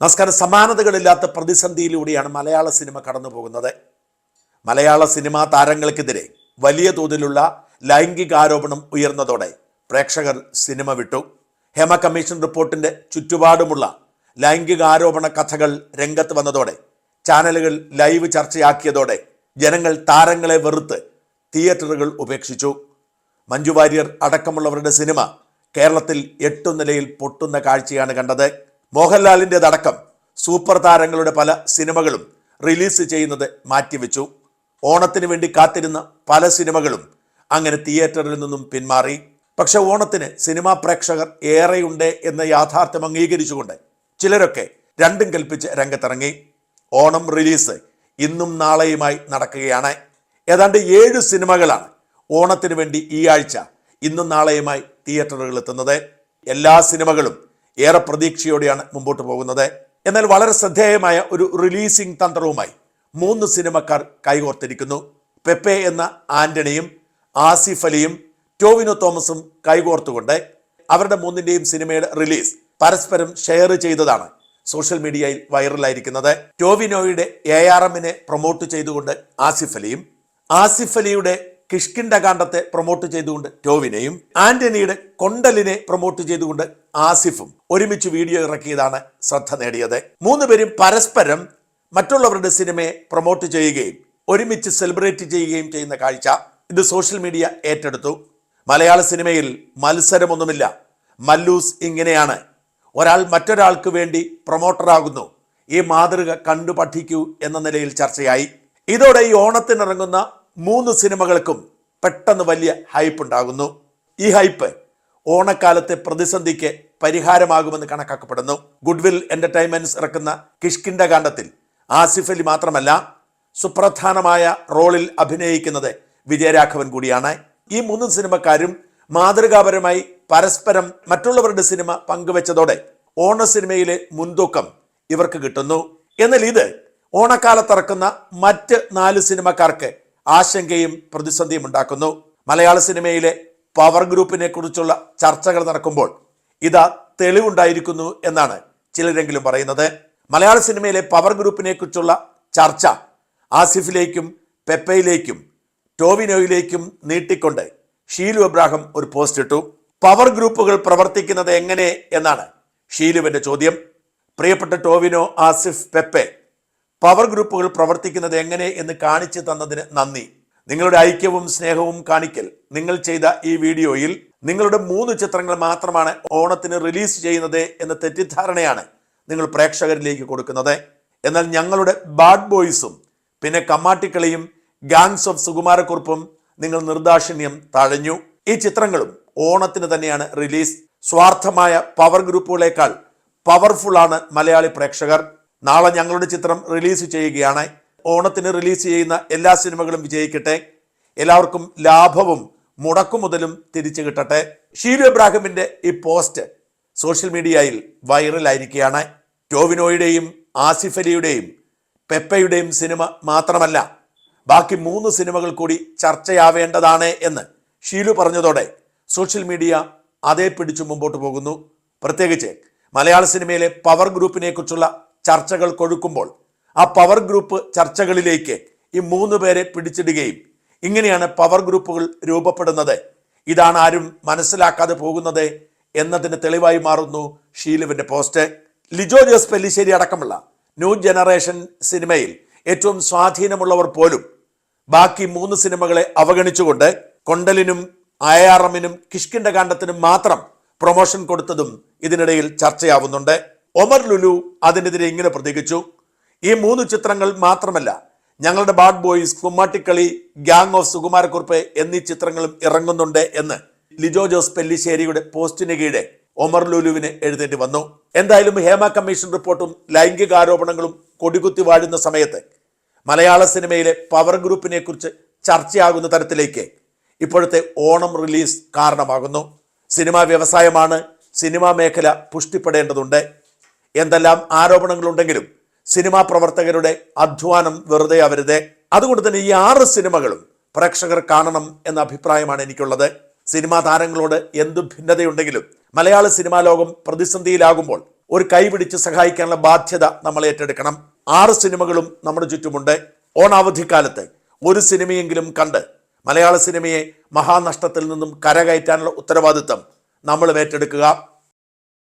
നമസ്കാരം. സമാനതകളില്ലാത്ത പ്രതിസന്ധിയിലൂടെയാണ് മലയാള സിനിമ കടന്നു പോകുന്നത്. മലയാള സിനിമാ താരങ്ങൾക്കെതിരെ വലിയ തോതിലുള്ള ലൈംഗികാരോപണം ഉയർന്നതോടെ പ്രേക്ഷകർ സിനിമ വിട്ടു. ഹേമ കമ്മീഷൻ റിപ്പോർട്ടിന്റെ ചുറ്റുപാടുമുള്ള ലൈംഗികാരോപണ കഥകൾ രംഗത്ത് വന്നതോടെ ചാനലുകൾ ലൈവ് ചർച്ചയാക്കിയതോടെ ജനങ്ങൾ താരങ്ങളെ വെറുത്ത് തിയേറ്ററുകൾ ഉപേക്ഷിച്ചു. മഞ്ജു വാര്യർ അടക്കമുള്ളവരുടെ സിനിമ കേരളത്തിൽ എട്ടു നിലയിൽ പൊട്ടുന്ന കാഴ്ചയാണ് കണ്ടത്. മോഹൻലാലിന്റെതടക്കം സൂപ്പർ താരങ്ങളുടെ പല സിനിമകളും റിലീസ് ചെയ്യുന്നത് മാറ്റിവെച്ചു. ഓണത്തിന് വേണ്ടി കാത്തിരുന്ന പല സിനിമകളും അങ്ങനെ തിയേറ്ററിൽ നിന്നും പിന്മാറി. പക്ഷെ ഓണത്തിന് സിനിമാ പ്രേക്ഷകർ ഏറെയുണ്ട് എന്ന യാഥാർത്ഥ്യം അംഗീകരിച്ചുകൊണ്ട് ചിലരൊക്കെ രണ്ടും കൽപ്പിച്ച് രംഗത്തിറങ്ങി. ഓണം റിലീസ് ഇന്നും നാളെയുമായി നടക്കുകയാണ്. ഏതാണ്ട് ഏഴ് സിനിമകളാണ് ഓണത്തിന് വേണ്ടി ഈ ആഴ്ച ഇന്നും നാളെയുമായി തിയേറ്ററുകളിൽ എത്തുന്നത്. എല്ലാ സിനിമകളും ഏറെ പ്രതീക്ഷയോടെയാണ് മുമ്പോട്ട് പോകുന്നത്. എന്നാൽ വളരെ ശ്രദ്ധേയമായ ഒരു റിലീസിംഗ് തന്ത്രവുമായി മൂന്ന് സിനിമക്കാർ കൈകോർത്തിരിക്കുന്നു. പെപ്പെ എന്ന ആന്റണിയും ആസിഫ് അലിയും ടോവിനോ തോമസും കൈകോർത്തുകൊണ്ട് അവരുടെ മൂന്നിന്റെയും സിനിമയുടെ റിലീസ് പരസ്പരം ഷെയർ ചെയ്തതാണ് സോഷ്യൽ മീഡിയയിൽ വൈറലായിരിക്കുന്നത്. ടോവിനോയുടെ എ ആർ എമ്മിനെ പ്രൊമോട്ട് ചെയ്തുകൊണ്ട് ആസിഫ് അലിയും ആസിഫ് അലിയുടെ കിഷ്കിണ്ടകാന്ഡത്തെ പ്രൊമോട്ട് ചെയ്തുകൊണ്ട് ടോവിനെയും ആന്റണിയുടെ കൊണ്ടലിനെ പ്രൊമോട്ട് ചെയ്തുകൊണ്ട് ആസിഫും ഒരുമിച്ച് വീഡിയോ ഇറക്കിയതാണ് ശ്രദ്ധ നേടിയത്. മൂന്നുപേരും പരസ്പരം മറ്റുള്ളവരുടെ സിനിമയെ പ്രൊമോട്ട് ചെയ്യുകയും ഒരുമിച്ച് സെലിബ്രേറ്റ് ചെയ്യുകയും ചെയ്യുന്ന കാഴ്ച ഇത് സോഷ്യൽ മീഡിയ ഏറ്റെടുത്തു. മലയാള സിനിമയിൽ മത്സരമൊന്നുമില്ല. മല്ലൂസ് ഇങ്ങനെയാണ്. ഒരാൾ മറ്റൊരാൾക്ക് വേണ്ടി പ്രൊമോട്ടറാകുന്നു ഈ മാതൃക കണ്ടു പഠിക്കൂ എന്ന നിലയിൽ ചർച്ചയായി. ഇതോടെ ഈ ഓണത്തിനിറങ്ങുന്ന മൂന്ന് സിനിമകൾക്കും പെട്ടെന്ന് വലിയ ഹൈപ്പ് ഉണ്ടാകുന്നു. ഈ ഹൈപ്പ് ഓണക്കാലത്തെ പ്രതിസന്ധിക്ക് പരിഹാരമാകുമെന്ന് കണക്കാക്കപ്പെടുന്നു. ഗുഡ്വിൽ എന്റർടൈൻമെന്റ്സ് ഇറക്കുന്ന കിഷ്കിന്റെ കാണ്ഡത്തിൽ ആസിഫ് അലി മാത്രമല്ല സുപ്രധാനമായ റോളിൽ അഭിനയിക്കുന്നത് വിജയരാഘവൻ കൂടിയാണ്. ഈ മൂന്ന് സിനിമക്കാരും മാതൃകാപരമായി പരസ്പരം മറ്റുള്ളവരുടെ സിനിമ പങ്കുവച്ചതോടെ ഓണ സിനിമയിലെ മുൻതൂക്കം ഇവർക്ക് കിട്ടുന്നു. എന്നാൽ ഇത് ഓണക്കാലത്തിറക്കുന്ന മറ്റ് നാല് സിനിമക്കാർക്ക് ആശങ്കയും പ്രതിസന്ധിയും ഉണ്ടാക്കുന്നു. മലയാള സിനിമയിലെ പവർ ഗ്രൂപ്പിനെ കുറിച്ചുള്ള ചർച്ചകൾ നടക്കുമ്പോൾ ഇതാ തെളിവുണ്ടായിരിക്കുന്നു എന്നാണ് ചിലരെങ്കിലും പറയുന്നത്. മലയാള സിനിമയിലെ പവർ ഗ്രൂപ്പിനെ കുറിച്ചുള്ള ചർച്ച ആസിഫിലേക്കും പെപ്പയിലേക്കും ടോവിനോയിലേക്കും നീട്ടിക്കൊണ്ട് ഷീലു എബ്രാഹിം ഒരു പോസ്റ്റ് ഇട്ടു. പവർ ഗ്രൂപ്പുകൾ പ്രവർത്തിക്കുന്നത് എങ്ങനെ എന്നാണ് ഷീലുവിന്റെ ചോദ്യം. പ്രിയപ്പെട്ട ടോവിനോ ആസിഫ് പെപ്പെ പവർ ഗ്രൂപ്പുകൾ പ്രവർത്തിക്കുന്നത് എങ്ങനെ എന്ന് കാണിച്ചു തന്നതിന് നന്ദി. നിങ്ങളുടെ ഐക്യവും സ്നേഹവും കാണിക്കൽ. നിങ്ങൾ ചെയ്ത ഈ വീഡിയോയിൽ നിങ്ങളുടെ മൂന്ന് ചിത്രങ്ങൾ മാത്രമാണ് ഓണത്തിന് റിലീസ് ചെയ്യുന്നത് എന്ന തെറ്റിദ്ധാരണയാണ് നിങ്ങൾ പ്രേക്ഷകരിലേക്ക് കൊടുക്കുന്നത്. എന്നാൽ ഞങ്ങളുടെ ബാഡ് ബോയ്സും പിന്നെ കമ്മാട്ടിക്കളിയും ഗാങ്സ് ഓഫ് സുകുമാരക്കുറുപ്പും നിങ്ങൾ നിർദാക്ഷിണ്യം തഴഞ്ഞു. ഈ ചിത്രങ്ങളും ഓണത്തിന് തന്നെയാണ് റിലീസ് സ്വാർത്ഥമായ പവർ ഗ്രൂപ്പുകളേക്കാൾ പവർഫുള്ളാണ് മലയാളി പ്രേക്ഷകർ. നാളെ ഞങ്ങളുടെ ചിത്രം റിലീസ് ചെയ്യുകയാണ്. ഓണത്തിന് റിലീസ് ചെയ്യുന്ന എല്ലാ സിനിമകളും വിജയിക്കട്ടെ. എല്ലാവർക്കും ലാഭവും മുടക്കുമുതലും തിരിച്ചു കിട്ടട്ടെ. ഷീലു ഇബ്രാഹിമിന്റെ ഈ പോസ്റ്റ് സോഷ്യൽ മീഡിയയിൽ വൈറലായിരിക്കുകയാണ്. ടോവിനോയുടെയും ആസിഫ് അലിയുടെയും പെപ്പയുടെയും സിനിമ മാത്രമല്ല ബാക്കി മൂന്ന് സിനിമകൾ കൂടി ചർച്ചയാവേണ്ടതാണ് എന്ന് ഷീലു പറഞ്ഞതോടെ സോഷ്യൽ മീഡിയ അതേ പിടിച്ചു മുമ്പോട്ട് പോകുന്നു. പ്രത്യേകിച്ച് മലയാള സിനിമയിലെ പവർ ഗ്രൂപ്പിനെ കുറിച്ചുള്ള ചർച്ചകൾ കൊഴുക്കുമ്പോൾ ആ പവർ ഗ്രൂപ്പ് ചർച്ചകളിലേക്ക് ഈ മൂന്ന് പേരെ പിടിച്ചിടുകയും ഇങ്ങനെയാണ് പവർ ഗ്രൂപ്പുകൾ രൂപപ്പെടുന്നത്. ഇതാണ് ആരും മനസ്സിലാക്കാതെ പോകുന്നത് എന്നതിന് തെളിവായി മാറുന്നു ഷീലുവിന്റെ പോസ്റ്റ് ലിജോ ജോസ് പെല്ലിശ്ശേരി അടക്കമുള്ള ന്യൂ ജനറേഷൻ സിനിമയിൽ ഏറ്റവും സ്വാധീനമുള്ളവർ പോലും ബാക്കി മൂന്ന് സിനിമകളെ അവഗണിച്ചുകൊണ്ട് കൊണ്ടലിനും അയാറമിനും കിഷ്കിന്റെ കാണ്ഡത്തിനും മാത്രം പ്രൊമോഷൻ കൊടുത്തതും ഇതിനിടയിൽ ചർച്ചയാവുന്നുണ്ട്. ഒമർ ലുലു അതിനെതിരെ ഇങ്ങനെ പ്രതികരിച്ചു ഈ മൂന്ന് ചിത്രങ്ങൾ മാത്രമല്ല ഞങ്ങളുടെ bad boys Kummattikkali gang of Sukumarakkurup എന്നീ ചിത്രങ്ങളും ഇറങ്ങുന്നുണ്ട് എന്ന് ലിജോ ജോസ് പെല്ലിശ്ശേരിയുടെ പോസ്റ്റിന് കീഴെ ഒമർ ലുലുവിന് എഴുതേണ്ടി വന്നു. എന്തായാലും ഹേമ കമ്മീഷൻ റിപ്പോർട്ടും ലൈംഗികാരോപണങ്ങളും കൊടികുത്തി വാഴുന്ന സമയത്ത് മലയാള സിനിമയിലെ പവർ ഗ്രൂപ്പിനെ കുറിച്ച് ചർച്ചയാകുന്ന തരത്തിലേക്ക് ഇപ്പോഴത്തെ ഓണം റിലീസ് കാരണമാകുന്നു. സിനിമാ വ്യവസായമാണ് സിനിമാ മേഖല പുഷ്ടിപ്പെടേണ്ടതുണ്ട്. എന്തെല്ലാം ആരോപണങ്ങളുണ്ടെങ്കിലും സിനിമാ പ്രവർത്തകരുടെ അധ്വാനം വെറുതെ ആവരുത്. അതുകൊണ്ട് തന്നെ ഈ ആറ് സിനിമകളും പ്രേക്ഷകർ കാണണം എന്ന അഭിപ്രായമാണ് എനിക്കുള്ളത്. സിനിമാ താരങ്ങളോട് എന്തു ഭിന്നതയുണ്ടെങ്കിലും മലയാള സിനിമാ ലോകം പ്രതിസന്ധിയിലാകുമ്പോൾ ഒരു കൈപിടിച്ച് സഹായിക്കാനുള്ള ബാധ്യത നമ്മൾ ഏറ്റെടുക്കണം. ആറ് സിനിമകളും നമ്മുടെ ചുറ്റുമുണ്ട്. ഓണാവധിക്കാലത്ത് ഒരു സിനിമയെങ്കിലും കണ്ട് മലയാള സിനിമയെ മഹാനഷ്ടത്തിൽ നിന്നും കരകയറ്റാനുള്ള ഉത്തരവാദിത്തം നമ്മൾ ഏറ്റെടുക്കുക.